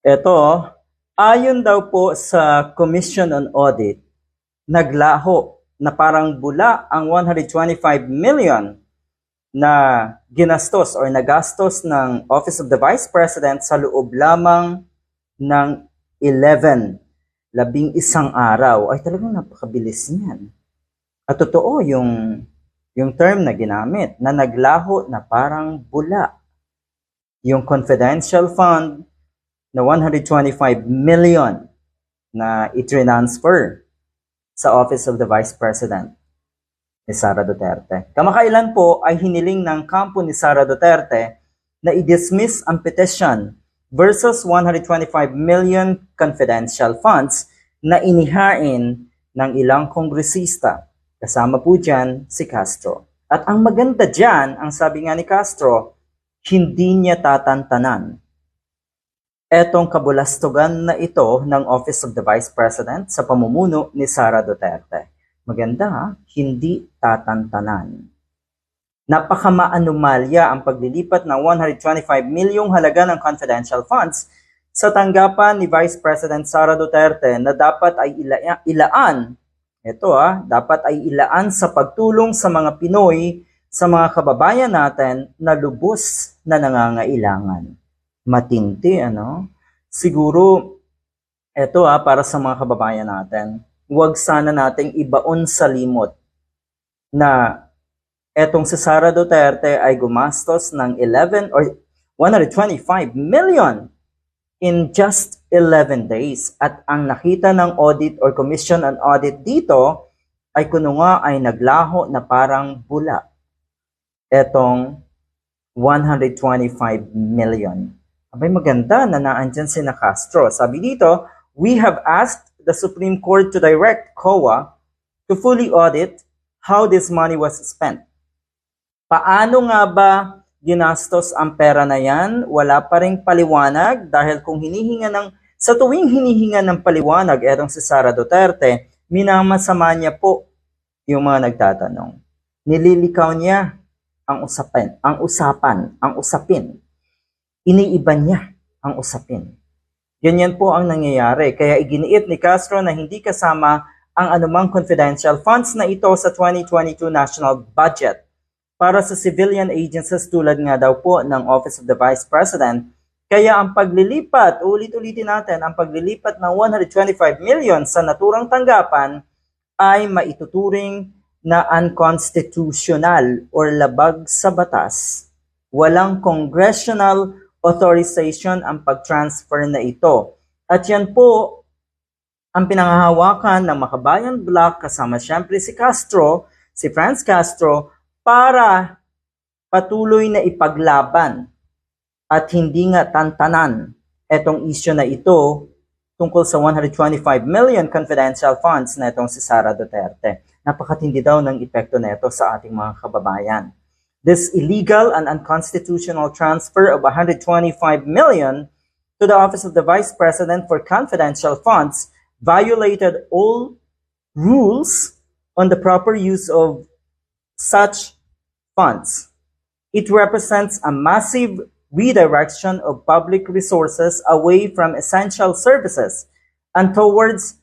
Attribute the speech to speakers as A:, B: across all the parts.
A: Ito, ayon daw po sa Commission on Audit, naglaho na parang bula ang 125 million na ginastos or nagastos ng Office of the Vice President sa loob lamang ng 11, labing isang araw. Ay talagang napakabilis niyan. At totoo yung, yung term na ginamit na naglaho na parang bula. Yung confidential fund na 125 million na i-transfer sa Office of the Vice President ni Sara Duterte. Kamakailan po ay hiniling ng kampo ni Sara Duterte na i-dismiss ang petition versus 125 million confidential funds na inihain ng ilang kongresista. Kasama po dyan si Castro. At ang maganda dyan, ang sabi nga ni Castro, hindi niya tatantanan etong kabulastugan na ito ng Office of the Vice President sa pamumuno ni Sara Duterte. Maganda? Hindi tatantanan. Napakamaanumalya ang paglilipat ng 125 milyong halaga ng confidential funds sa tanggapan ni Vice President Sara Duterte na dapat ay ila- ilaan, ito ah, dapat ay ilaan sa pagtulong sa mga Pinoy, sa mga kababayan natin na lubos na nangangailangan matindi, ano? Siguro, eto ah, para sa mga kababayan natin, huwag sana nating ibaon sa limot na etong si Sara Duterte ay gumastos ng 11 or 125 million in just 11 days. At ang nakita ng audit or commission on audit dito ay kuno nga ay naglaho na parang bula. Etong 125 million. Abay maganda na naandyan si na Castro. Sabi dito, we have asked the Supreme Court to direct COA to fully audit how this money was spent. Paano nga ba ginastos ang pera na yan? Wala pa rin paliwanag dahil kung hinihinga ng sa tuwing hinihinga ng paliwanag etong si Sara Duterte, minamasama niya po yung mga nagtatanong. Nililikaw niya ang usapan, ang usapan, ang usapin iniiba niya ang usapin. Ganyan po ang nangyayari. Kaya iginiit ni Castro na hindi kasama ang anumang confidential funds na ito sa 2022 national budget para sa civilian agencies tulad nga daw po ng Office of the Vice President. Kaya ang paglilipat, ulit-ulitin natin, ang paglilipat ng 125 million sa naturang tanggapan ay maituturing na unconstitutional or labag sa batas. Walang congressional authorization ang pag-transfer na ito. At yan po ang pinangahawakan ng Makabayan Bloc kasama siyempre si Castro, si Franz Castro, para patuloy na ipaglaban at hindi nga tantanan etong issue na ito tungkol sa 125 million confidential funds na itong si Sara Duterte. Napakatindi daw ng epekto nito sa ating mga kababayan. This illegal and unconstitutional transfer of 125 million to the office of the Vice President for confidential funds violated all rules on the proper use of such funds. It represents a massive redirection of public resources away from essential services and towards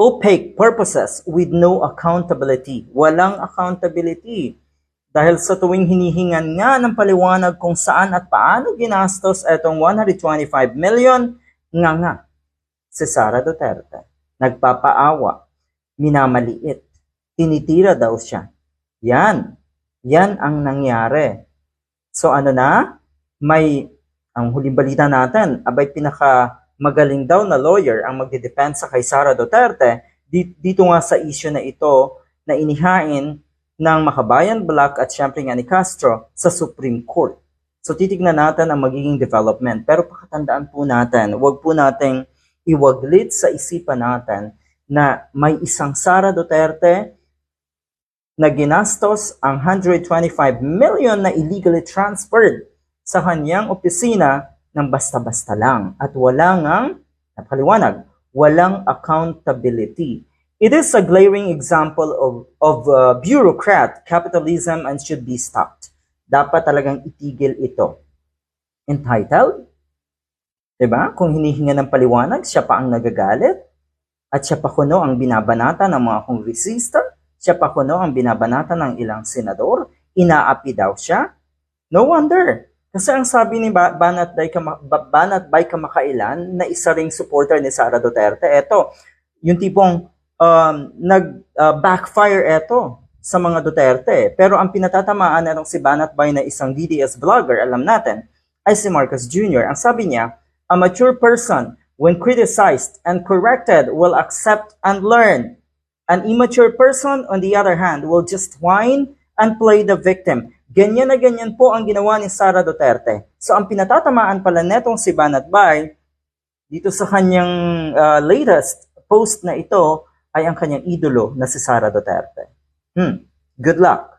A: opaque purposes with no accountability. Walang accountability. Dahil sa tuwing hinihingan nga ng paliwanag kung saan at paano ginastos itong 125 million, nga nga, si Sara Duterte. Nagpapaawa, minamaliit, tinitira daw siya. Yan, yan ang nangyari. So ano na? May, ang huling balita natin, abay pinaka magaling daw na lawyer ang magdidepensa kay Sara Duterte dito nga sa issue na ito na inihain ng Makabayan Black at syempre nga ni Castro sa Supreme Court. So titignan natin ang magiging development. Pero pakatandaan po natin, huwag po nating iwaglit sa isipan natin na may isang Sara Duterte na ginastos ang 125 million na illegally transferred sa kanyang opisina ng basta-basta lang at wala ngang, napaliwanag, walang accountability. It is a glaring example of, of uh, bureaucrat capitalism and should be stopped. Dapat talagang itigil ito. Entitled, 'Diba? Kung hinihinga ng paliwanag, siya pa ang nagagalit. At siya pa kuno ang binabanata ng mga kongresista. Siya pa kuno ang binabanata ng ilang senador. Inaapi daw siya. No wonder. Kasi ang sabi ni ba- Banat Bay, Kama- Ba- Banat Bay Kamakailan na isa ring supporter ni Sara Duterte, eto, yung tipong um, nag-backfire eto sa mga Duterte. Pero ang pinatatamaan na si Banat Bay na isang DDS vlogger, alam natin, ay si Marcos Jr. Ang sabi niya, a mature person, when criticized and corrected, will accept and learn. An immature person, on the other hand, will just whine and play the victim. Ganyan na ganyan po ang ginawa ni Sara Duterte. So ang pinatatamaan pala netong si Banat Bay, dito sa kanyang uh, latest post na ito, ay ang kanyang idolo na si Sara Duterte. Hmm, good luck.